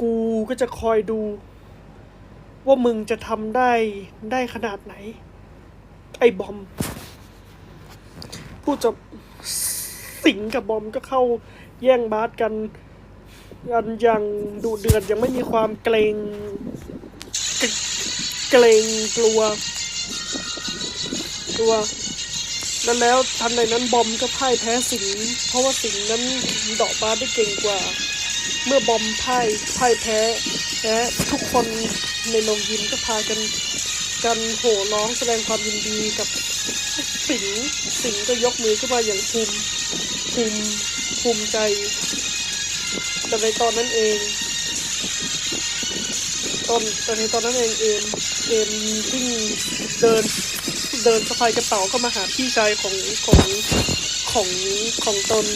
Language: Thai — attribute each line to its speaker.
Speaker 1: กูก็จะคอยดู ว่ามึงจะทำได้ได้ขนาดไหน ไอ้บอมพูดจบสิงกับบอมก็เข้าแย่งบาสกันกันอย่างดุเดือดยังไม่มีความเกรงเกรงกลัว กลัวแล้วแล้วทันใดนั้นบอมก็พ่ายแพ้สิง เพราะว่าสิงนั้นเดอกบาสได้เก่งกว่า เมื่อบอมพ่ายพ่ายแพ้และทุกคนในโรงยิมก็พากันกันโห่ร้องแสดงความยินดีกับสิงสิงก็ยกมือขึ้นมาอย่างภูมิภูมิภูมิใจ แต่ในตอนนั้นเอง ตอนแต่ในตอนนั้นเองเอมเอมวิ่งเดินเดินสะพายกระเป๋าเข้ามาหาพี่ชายของของของของตน